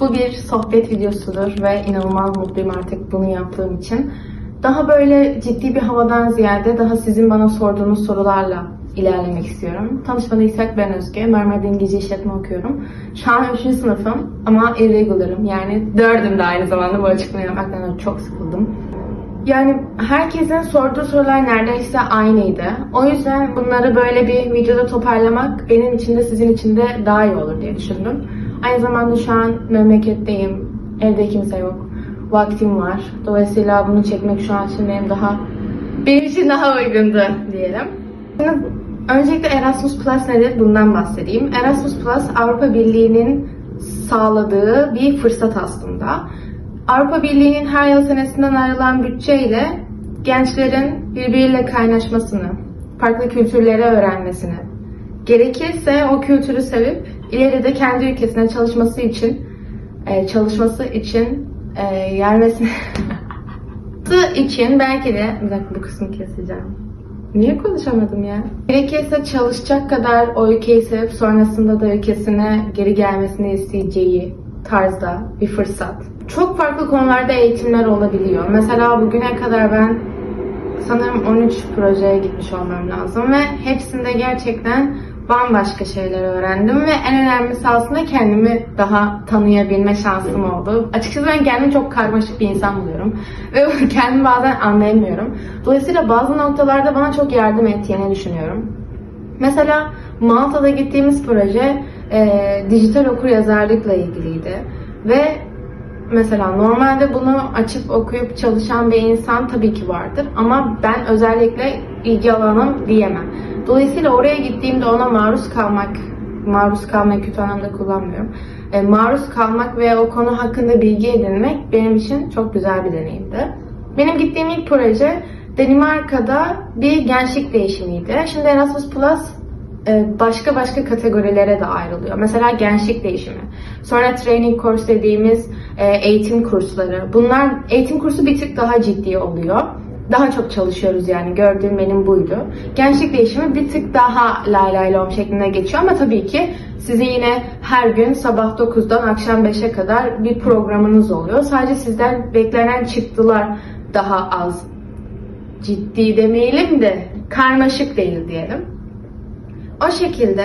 Bu bir sohbet videosudur ve inanılmaz mutluyum artık bunu yaptığım için. Daha böyle ciddi bir havadan ziyade daha sizin bana sorduğunuz sorularla ilerlemek istiyorum. Tanışmadıysak ben Özge. Marmara'da İngilizce işletme okuyorum. Şu an 3. sınıfım ama irregular'ım. Yani dördüm de aynı zamanda bu açıklamayı yapmaktan çok sıkıldım. Yani herkesin sorduğu sorular neredeyse aynıydı. O yüzden bunları böyle bir videoda toparlamak benim için de sizin için de daha iyi olur diye düşündüm. Aynı zamanda şu an memleketteyim. Evde kimse yok. Vaktim var. Dolayısıyla bunu çekmek şu an için benim daha benim için daha uygundu diyelim. Şimdi öncelikle Erasmus Plus nedir? Bundan bahsedeyim. Erasmus Plus Avrupa Birliği'nin sağladığı bir fırsat aslında. Avrupa Birliği'nin her yıl senesinden ayrılan bütçeyle gençlerin birbiriyle kaynaşmasını, farklı kültürleri öğrenmesini, gerekirse o kültürü sevip ileride kendi ülkesine çalışması için e, çalışması için e, gelmesini için belki de bu kısmı keseceğim. Niye konuşamadım ya? Gerekirse çalışacak kadar o ülkeyi sevip sonrasında da ülkesine geri gelmesini isteyeceği tarzda bir fırsat. Çok farklı konularda eğitimler olabiliyor. Mesela bugüne kadar ben sanırım 13 projeye gitmiş olmam lazım ve hepsinde gerçekten bambaşka şeyler öğrendim ve en önemlisi aslında kendimi daha tanıyabilme şansım oldu. Açıkçası ben kendimi çok karmaşık bir insan buluyorum ve kendimi bazen anlayamıyorum. Dolayısıyla bazı noktalarda bana çok yardım ettiğini düşünüyorum. Mesela Malta'da gittiğimiz proje e, dijital okur yazarlıkla ilgiliydi ve Mesela normalde bunu açıp okuyup çalışan bir insan tabii ki vardır ama ben özellikle ilgi alanım diyemem. Dolayısıyla oraya gittiğimde ona maruz kalmak, maruz kalmayı kötü anlamda kullanmıyorum. E, maruz kalmak ve o konu hakkında bilgi edinmek benim için çok güzel bir deneyimdi. Benim gittiğim ilk proje Danimarka'da bir gençlik değişimiydi. Şimdi Erasmus Plus e, başka başka kategorilere de ayrılıyor. Mesela gençlik değişimi. Sonra training course dediğimiz e, eğitim kursları. Bunlar eğitim kursu bir tık daha ciddi oluyor. Daha çok çalışıyoruz yani gördüğüm benim buydu. Gençlik değişimi bir tık daha lay lay lom şeklinde geçiyor ama tabii ki size yine her gün sabah 9'dan akşam 5'e kadar bir programınız oluyor. Sadece sizden beklenen çıktılar daha az ciddi demeyelim de karmaşık değil diyelim. O şekilde.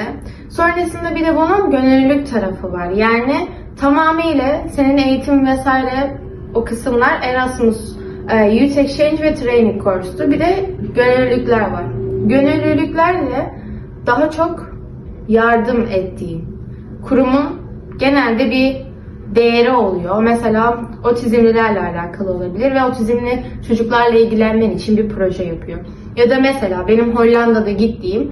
Sonrasında bir de bunun gönüllülük tarafı var. Yani tamamıyla senin eğitim vesaire o kısımlar Erasmus e, Youth Exchange ve Training Course'tu. Bir de gönüllülükler var. Gönüllülüklerle daha çok yardım ettiğim kurumun genelde bir değeri oluyor. Mesela otizmlilerle alakalı olabilir ve otizmli çocuklarla ilgilenmen için bir proje yapıyor. Ya da mesela benim Hollanda'da gittiğim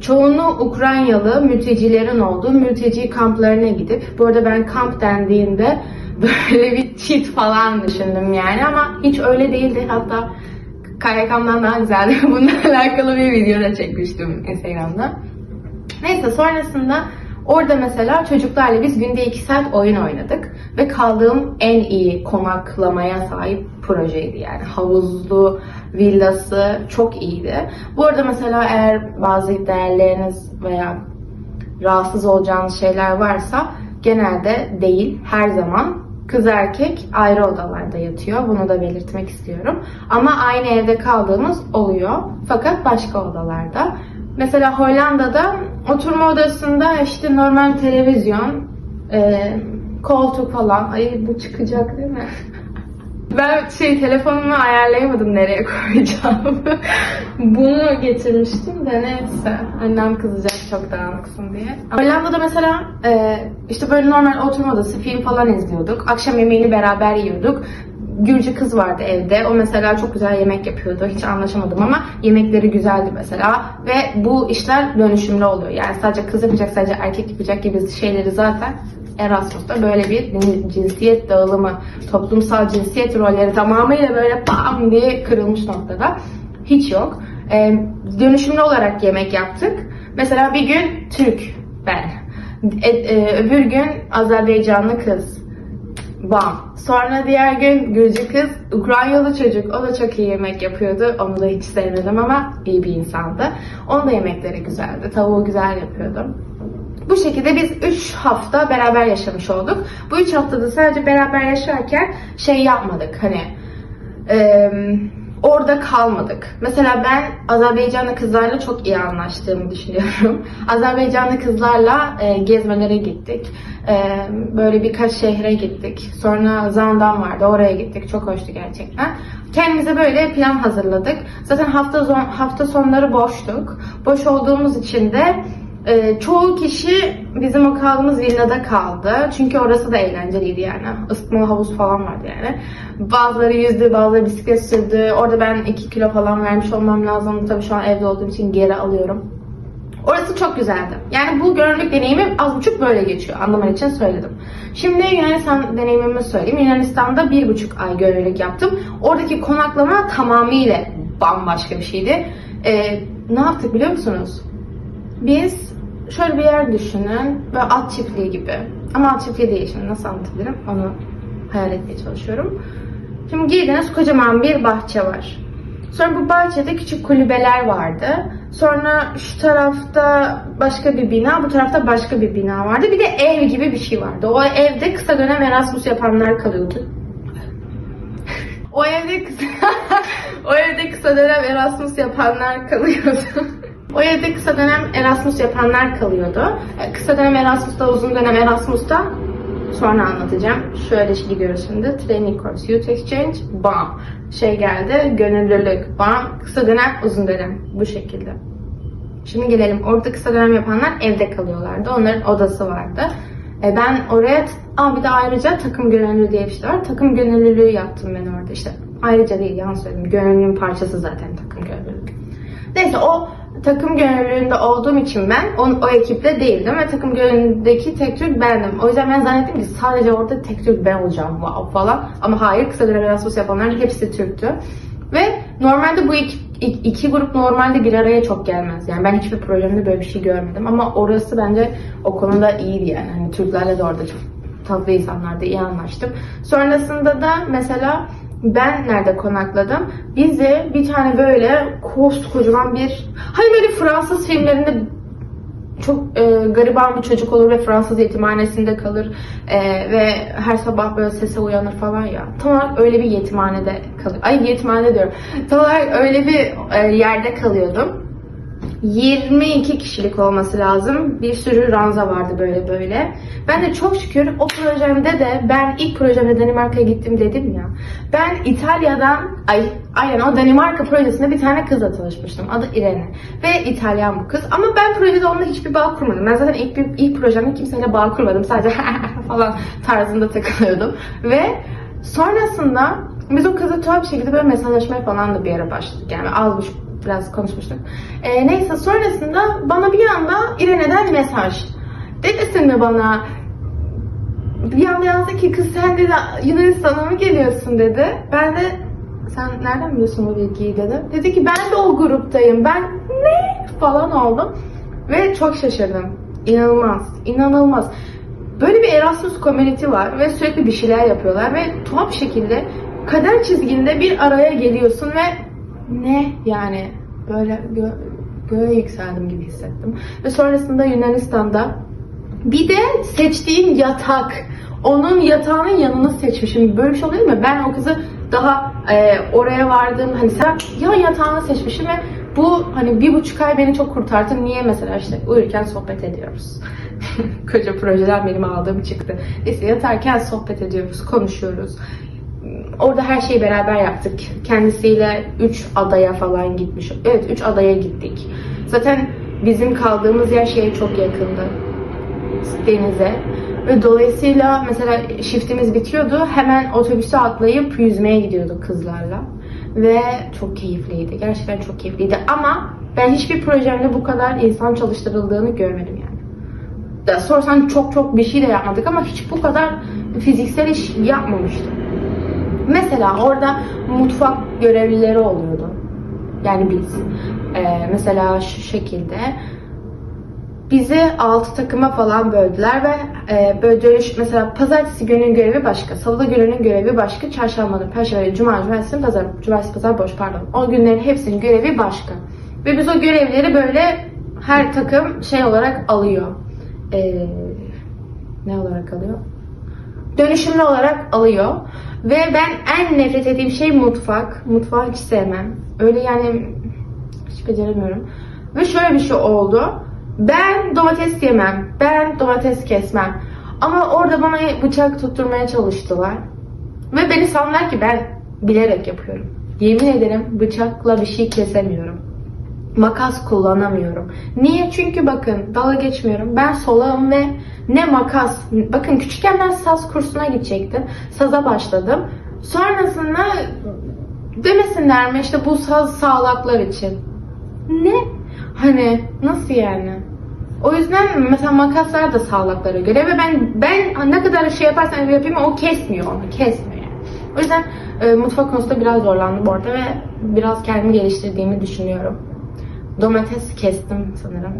çoğunluğu Ukraynalı mültecilerin olduğu mülteci kamplarına gidip, bu arada ben kamp dendiğinde böyle bir çit falan düşündüm yani ama hiç öyle değildi. Hatta KYK'mdan daha güzeldi. Bununla alakalı bir video da çekmiştim Instagram'da. Neyse sonrasında orada mesela çocuklarla biz günde 2 saat oyun oynadık. Ve kaldığım en iyi konaklamaya sahip projeydi yani. Havuzlu, villası çok iyiydi. Bu arada mesela eğer bazı değerleriniz veya rahatsız olacağınız şeyler varsa genelde değil, her zaman kız erkek ayrı odalarda yatıyor. Bunu da belirtmek istiyorum. Ama aynı evde kaldığımız oluyor. Fakat başka odalarda. Mesela Hollanda'da oturma odasında işte normal televizyon, e, koltuk falan. Ay bu çıkacak değil mi? Ben şey telefonumu ayarlayamadım nereye koyacağım. Bunu getirmiştim de neyse. Annem kızacak çok dağınıksın diye. Hollanda'da mesela e, işte böyle normal oturma odası film falan izliyorduk. Akşam yemeğini beraber yiyorduk. Gürcü kız vardı evde. O mesela çok güzel yemek yapıyordu. Hiç anlaşamadım ama yemekleri güzeldi mesela. Ve bu işler dönüşümlü oluyor. Yani sadece kız yapacak, sadece erkek yapacak gibi şeyleri zaten Erasmus'ta böyle bir cinsiyet dağılımı, toplumsal cinsiyet rolleri tamamıyla böyle bam diye kırılmış noktada. Hiç yok. Ee, dönüşümlü olarak yemek yaptık. Mesela bir gün Türk ben. E, e, öbür gün Azerbaycanlı kız. Bam. Sonra diğer gün Gürcü kız, Ukraynalı çocuk. O da çok iyi yemek yapıyordu. Onu da hiç sevmedim ama iyi bir insandı. Onun da yemekleri güzeldi. Tavuğu güzel yapıyordu. Bu şekilde biz 3 hafta beraber yaşamış olduk. Bu 3 haftada sadece beraber yaşarken şey yapmadık hani eee, orada kalmadık. Mesela ben Azerbaycanlı kızlarla çok iyi anlaştığımı düşünüyorum. Azerbaycanlı kızlarla e, gezmelere gittik. E, böyle birkaç şehre gittik. Sonra Zandan vardı oraya gittik. Çok hoştu gerçekten. Kendimize böyle plan hazırladık. Zaten hafta hafta sonları boştuk. Boş olduğumuz için de ee, çoğu kişi bizim o kaldığımız kaldı. Çünkü orası da eğlenceliydi yani. Isıtmalı havuz falan vardı yani. Bazıları yüzdü, bazıları bisiklet sürdü. Orada ben 2 kilo falan vermiş olmam lazım. Tabii şu an evde olduğum için geri alıyorum. Orası çok güzeldi. Yani bu gönüllülük deneyimi az buçuk böyle geçiyor. Anlaman için söyledim. Şimdi Yunanistan deneyimimi söyleyeyim. Yunanistan'da bir buçuk ay gönüllülük yaptım. Oradaki konaklama tamamıyla bambaşka bir şeydi. Ee, ne yaptık biliyor musunuz? Biz şöyle bir yer düşünün ve at çiftliği gibi. Ama at çiftliği değil şimdi nasıl anlatabilirim onu hayal etmeye çalışıyorum. Şimdi girdiniz kocaman bir bahçe var. Sonra bu bahçede küçük kulübeler vardı. Sonra şu tarafta başka bir bina, bu tarafta başka bir bina vardı. Bir de ev gibi bir şey vardı. O evde kısa dönem Erasmus yapanlar kalıyordu. o evde kısa, o evde kısa dönem Erasmus yapanlar kalıyordu. O evde kısa dönem Erasmus yapanlar kalıyordu. E, Kısa dönem Erasmus'ta, uzun dönem Erasmus'ta sonra anlatacağım. Şöyle şey gidiyoruz şimdi. Training course, youth exchange, bam. Şey geldi, gönüllülük, bam. Kısa dönem, uzun dönem. Bu şekilde. Şimdi gelelim. Orada kısa dönem yapanlar evde kalıyorlardı. Onların odası vardı. E ben oraya, aa bir de ayrıca takım gönüllülüğü diye bir şey var. Takım gönüllülüğü yaptım ben orada işte. Ayrıca değil, yanlış söyledim. Gönüllülüğün parçası zaten takım gönüllülük. Neyse o takım gönüllülüğünde olduğum için ben o, o ekiple değildim ve takım gönüllülüğündeki tek Türk bendim. O yüzden ben zannettim ki sadece orada tek Türk ben olacağım falan. Ama hayır kısa dönem Erasmus yapanların hepsi Türktü. Ve normalde bu iki, iki grup normalde bir araya çok gelmez. Yani ben hiçbir projemde böyle bir şey görmedim. Ama orası bence o konuda iyiydi yani. Hani Türklerle de orada çok tatlı insanlardı, iyi anlaştım. Sonrasında da mesela ben nerede konakladım? Bize bir tane böyle koskocaman bir hani böyle Fransız filmlerinde çok e, gariban bir çocuk olur ve Fransız yetimhanesinde kalır E, ve her sabah böyle sese uyanır falan ya. Tam olarak öyle bir yetimhanede kalıyor. Ay yetimhane diyorum. Tam olarak öyle bir e, yerde kalıyordum. 22 kişilik olması lazım. Bir sürü ranza vardı böyle böyle. Ben de çok şükür o projemde de ben ilk projemde Danimarka'ya gittim dedim ya. Ben İtalya'dan ay aynen o Danimarka projesinde bir tane kızla tanışmıştım. Adı Irene. Ve İtalyan bu kız. Ama ben projede onunla hiçbir bağ kurmadım. Ben zaten ilk, ilk projemde kimseyle bağ kurmadım. Sadece falan tarzında takılıyordum. Ve sonrasında biz o kızla tuhaf bir şekilde böyle mesajlaşmaya falan da bir ara başladık. Yani az buçuk biraz konuşmuştuk. Ee, neyse sonrasında bana bir anda İrene'den mesaj. Dedesin mi bana bir anda yazdı ki kız sen dedi Yunanistan'a mı geliyorsun dedi. Ben de sen nereden biliyorsun bu bilgiyi dedim. Dedi ki ben de o gruptayım. Ben ne falan oldum. Ve çok şaşırdım. İnanılmaz. inanılmaz. Böyle bir Erasmus community var ve sürekli bir şeyler yapıyorlar ve tuhaf şekilde kader çizginde bir araya geliyorsun ve ne yani böyle gö göğe yükseldim gibi hissettim. Ve sonrasında Yunanistan'da bir de seçtiğim yatak. Onun yatağının yanını seçmişim. Böyle bir şey oluyor mu? Ben o kızı daha e, oraya vardım. Hani sen ya yatağını seçmişim ve bu hani bir buçuk ay beni çok kurtardı. Niye mesela işte uyurken sohbet ediyoruz. Koca projeden benim aldığım çıktı. Neyse yatarken sohbet ediyoruz, konuşuyoruz. Orada her şeyi beraber yaptık. Kendisiyle 3 adaya falan gitmiş. Evet 3 adaya gittik. Zaten bizim kaldığımız yer şeye çok yakındı. Denize. Ve dolayısıyla mesela shiftimiz bitiyordu. Hemen otobüse atlayıp yüzmeye gidiyorduk kızlarla. Ve çok keyifliydi. Gerçekten çok keyifliydi. Ama ben hiçbir projemde bu kadar insan çalıştırıldığını görmedim yani. Sorsan çok çok bir şey de yapmadık ama hiç bu kadar fiziksel iş yapmamıştım. Mesela orada mutfak görevlileri oluyordu. Yani biz. Ee, mesela şu şekilde bizi 6 takıma falan böldüler ve e, böyle dönüş mesela pazartesi günün görevi başka, salı gününün görevi başka, çarşambanın, perşembe, cuma, cumartesi, pazar, cumartesi, pazar boş pardon. O günlerin hepsinin görevi başka. Ve biz o görevleri böyle her takım şey olarak alıyor. Ee, ne olarak alıyor? Dönüşümlü olarak alıyor. Ve ben en nefret ettiğim şey mutfak. Mutfağı hiç sevmem. Öyle yani hiç beceremiyorum. Ve şöyle bir şey oldu. Ben domates yemem. Ben domates kesmem. Ama orada bana bıçak tutturmaya çalıştılar. Ve beni sandılar ki ben bilerek yapıyorum. Yemin ederim bıçakla bir şey kesemiyorum. Makas kullanamıyorum. Niye? Çünkü bakın dalga geçmiyorum. Ben solağım ve ne makas. Bakın küçükken ben saz kursuna gidecektim. Saza başladım. Sonrasında demesinler mi işte bu saz sağlaklar için. Ne? Hani nasıl yani? O yüzden mesela makaslar da sağlıklara göre ve ben ben ne kadar şey yaparsam yapayım o kesmiyor onu kesmiyor yani. O yüzden e, mutfak konusunda biraz zorlandım bu arada ve biraz kendimi geliştirdiğimi düşünüyorum. Domates kestim sanırım.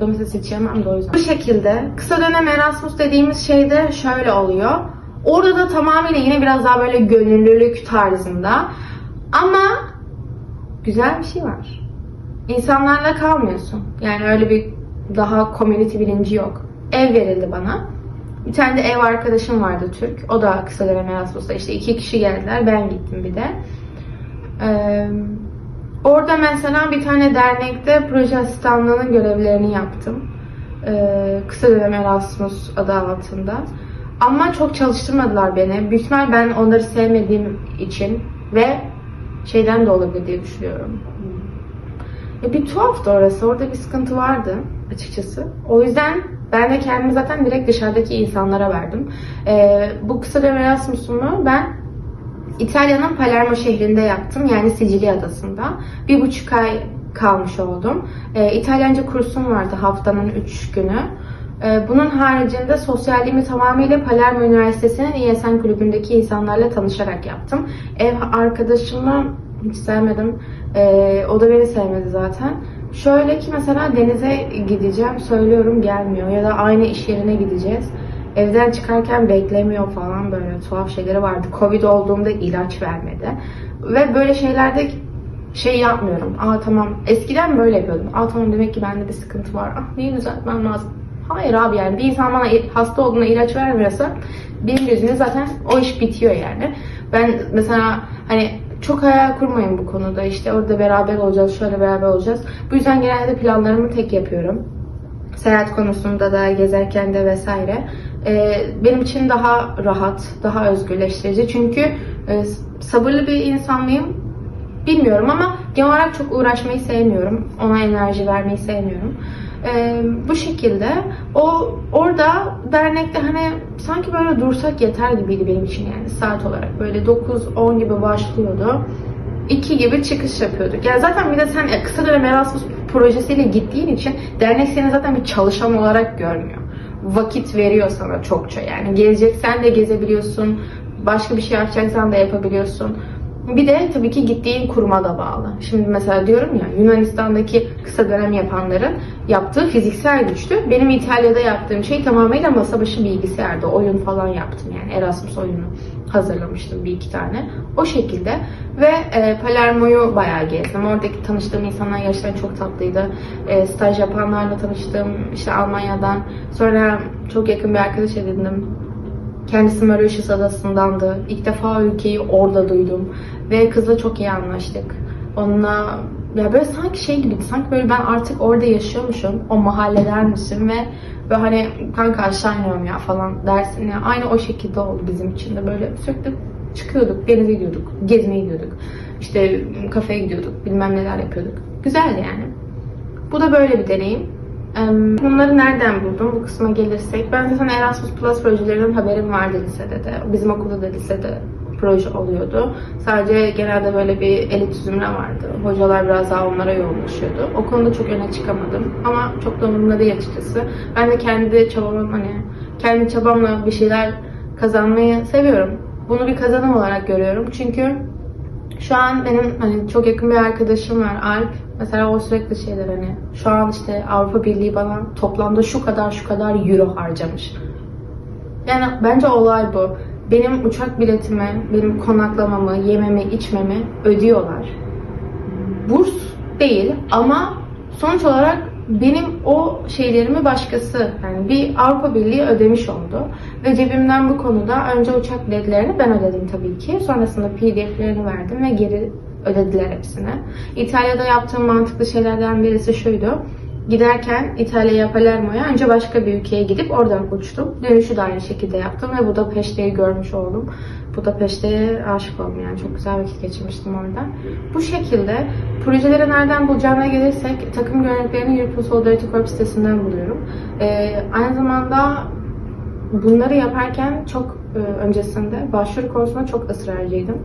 Domates yemem de o yüzden. Bu şekilde kısa dönem Erasmus dediğimiz şey de şöyle oluyor. Orada da tamamıyla yine biraz daha böyle gönüllülük tarzında. Ama güzel bir şey var. İnsanlarla kalmıyorsun. Yani öyle bir daha community bilinci yok. Ev verildi bana. Bir tane de ev arkadaşım vardı Türk. O da kısa dönem Erasmus'ta. İşte iki kişi geldiler. Ben gittim bir de. Ee, orada mesela bir tane dernekte proje asistanlığının görevlerini yaptım. Ee, kısa dönem Erasmus adı altında. Ama çok çalıştırmadılar beni. Büyük ihtimal ben onları sevmediğim için ve şeyden de olabilir diye düşünüyorum. Ya bir tuhaftı orası. Orada bir sıkıntı vardı açıkçası. O yüzden ben de kendimi zaten direkt dışarıdaki insanlara verdim. Ee, bu kısa dönem Erasmus'umu ben İtalya'nın Palermo şehrinde yaptım. Yani Sicilya adasında. Bir buçuk ay kalmış oldum. Ee, İtalyanca kursum vardı haftanın üç günü. Ee, bunun haricinde sosyalliğimi tamamıyla Palermo Üniversitesi'nin İESN kulübündeki insanlarla tanışarak yaptım. Ev arkadaşımı hiç sevmedim. Ee, o da beni sevmedi zaten. Şöyle ki mesela denize gideceğim, söylüyorum gelmiyor ya da aynı iş yerine gideceğiz. Evden çıkarken beklemiyor falan böyle tuhaf şeyleri vardı. Covid olduğumda ilaç vermedi. Ve böyle şeylerde şey yapmıyorum. Aa tamam eskiden böyle yapıyordum. Aa tamam demek ki bende bir sıkıntı var. Ah neyi düzeltmem lazım. Hayır abi yani bir insan bana hasta olduğuna ilaç vermiyorsa benim gözümde zaten o iş bitiyor yani. Ben mesela hani çok hayal kurmayın bu konuda. İşte orada beraber olacağız, şöyle beraber olacağız. Bu yüzden genelde planlarımı tek yapıyorum. Seyahat konusunda da, gezerken de vesaire. Ee, benim için daha rahat, daha özgürleştirici. Çünkü e, sabırlı bir insan mıyım? Bilmiyorum ama genel olarak çok uğraşmayı sevmiyorum. Ona enerji vermeyi sevmiyorum. Ee, bu şekilde o orada dernekte hani sanki böyle dursak yeter gibiydi benim için yani saat olarak böyle 9-10 gibi başlıyordu. 2 gibi çıkış yapıyorduk. Yani zaten bir de sen e, kısa dönem Erasmus projesiyle gittiğin için dernek seni zaten bir çalışan olarak görmüyor. Vakit veriyor sana çokça yani. Gezeceksen de gezebiliyorsun. Başka bir şey yapacaksan da yapabiliyorsun. Bir de tabii ki gittiğin kuruma da bağlı. Şimdi mesela diyorum ya Yunanistan'daki kısa dönem yapanların yaptığı fiziksel güçtü. Benim İtalya'da yaptığım şey tamamıyla masa başı bilgisayarda. Oyun falan yaptım yani Erasmus oyunu hazırlamıştım bir iki tane. O şekilde ve e, Palermo'yu bayağı gezdim. Oradaki tanıştığım insanlar gerçekten çok tatlıydı. E, staj yapanlarla tanıştım işte Almanya'dan. Sonra çok yakın bir arkadaş edindim. Kendisi Mauritius adasındandı. İlk defa ülkeyi orada duydum. Ve kızla çok iyi anlaştık. Onunla ya böyle sanki şey gibiydi. Sanki böyle ben artık orada yaşıyormuşum. O mahalledenmişim ve ve hani kanka aşağı iniyorum ya falan dersin ya. Aynı o şekilde oldu bizim için de. Böyle sürekli çıkıyorduk, denize gidiyorduk, gezmeye gidiyorduk. İşte kafeye gidiyorduk, bilmem neler yapıyorduk. Güzeldi yani. Bu da böyle bir deneyim. Bunları nereden buldum? Bu kısma gelirsek. Ben zaten Erasmus Plus projelerinden haberim vardı lisede de. Bizim okulda da lisede proje oluyordu. Sadece genelde böyle bir elit zümre vardı. Hocalar biraz daha onlara yoğunlaşıyordu. O konuda çok öne çıkamadım. Ama çok da umurumda değil açıkçası. Ben de kendi çabamın hani kendi çabamla bir şeyler kazanmayı seviyorum. Bunu bir kazanım olarak görüyorum. Çünkü şu an benim hani çok yakın bir arkadaşım var Alp. Mesela o sürekli şeyler hani şu an işte Avrupa Birliği bana toplamda şu kadar şu kadar euro harcamış. Yani bence olay bu. Benim uçak biletimi, benim konaklamamı, yememi, içmemi ödüyorlar. Burs değil ama sonuç olarak benim o şeylerimi başkası yani bir Avrupa Birliği ödemiş oldu. Ve cebimden bu konuda önce uçak biletlerini ben ödedim tabii ki. Sonrasında PDF'lerini verdim ve geri ödediler hepsini. İtalya'da yaptığım mantıklı şeylerden birisi şuydu. Giderken İtalya'ya Palermo'ya önce başka bir ülkeye gidip oradan uçtum. Dönüşü de aynı şekilde yaptım ve Budapeşte'yi görmüş oldum. Budapeşte'ye aşık oldum yani çok güzel vakit geçirmiştim orada. Bu şekilde projeleri nereden bulacağına gelirsek takım yönetmelerini European Solidarity Corps sitesinden buluyorum. Ee, aynı zamanda bunları yaparken çok e, öncesinde başvuru konusunda çok ısrarcıydım.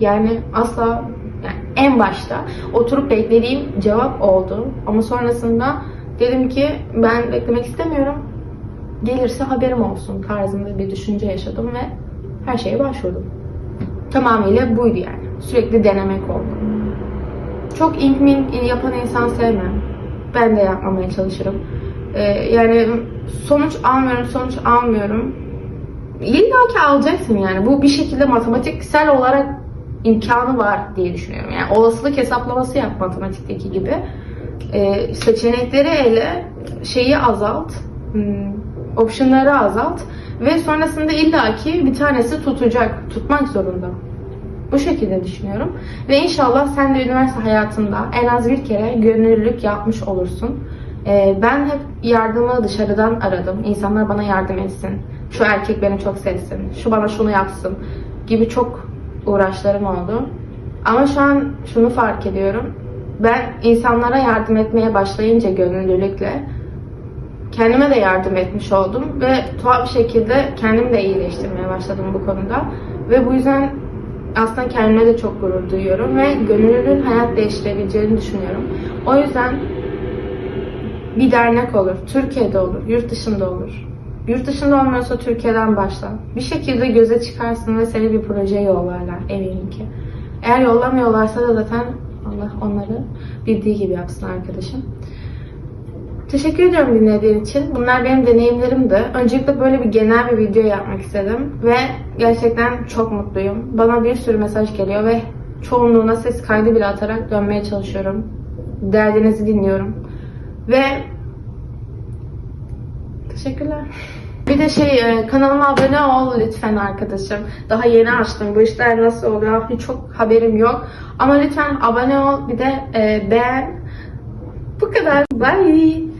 Yani asla yani en başta oturup beklediğim cevap oldu. Ama sonrasında dedim ki ben beklemek istemiyorum. Gelirse haberim olsun tarzında bir düşünce yaşadım ve her şeye başvurdum. Tamamıyla buydu yani. Sürekli denemek oldu. Çok ink mink yapan insan sevmem. Ben de yapmamaya çalışırım. Ee, yani sonuç almıyorum, sonuç almıyorum. İlla ki alacaksın yani. Bu bir şekilde matematiksel olarak imkanı var diye düşünüyorum. Yani olasılık hesaplaması yap matematikteki gibi. Ee, seçenekleri ele, şeyi azalt, hmm, optionları azalt ve sonrasında illaki bir tanesi tutacak, tutmak zorunda. Bu şekilde düşünüyorum. Ve inşallah sen de üniversite hayatında en az bir kere gönüllülük yapmış olursun. Ee, ben hep yardımı dışarıdan aradım. İnsanlar bana yardım etsin. Şu erkek beni çok sevsin. Şu bana şunu yapsın. Gibi çok uğraşlarım oldu. Ama şu an şunu fark ediyorum. Ben insanlara yardım etmeye başlayınca gönüllülükle kendime de yardım etmiş oldum ve tuhaf bir şekilde kendimi de iyileştirmeye başladım bu konuda. Ve bu yüzden aslında kendime de çok gurur duyuyorum ve gönüllülüğün hayat değiştirebileceğini düşünüyorum. O yüzden bir dernek olur, Türkiye'de olur, yurt dışında olur. Yurt dışında olmuyorsa Türkiye'den başla. Bir şekilde göze çıkarsın ve seni bir projeye yollarlar eminim ki. Eğer yollamıyorlarsa da zaten Allah onları bildiği gibi yapsın arkadaşım. Teşekkür ediyorum dinlediğin için. Bunlar benim deneyimlerimdi. Öncelikle böyle bir genel bir video yapmak istedim. Ve gerçekten çok mutluyum. Bana bir sürü mesaj geliyor ve çoğunluğuna ses kaydı bile atarak dönmeye çalışıyorum. Derdinizi dinliyorum. Ve teşekkürler. Bir de şey e, kanalıma abone ol lütfen arkadaşım. Daha yeni açtım. Bu işler nasıl oluyor hiç çok haberim yok. Ama lütfen abone ol bir de e, beğen. Bu kadar. Bye.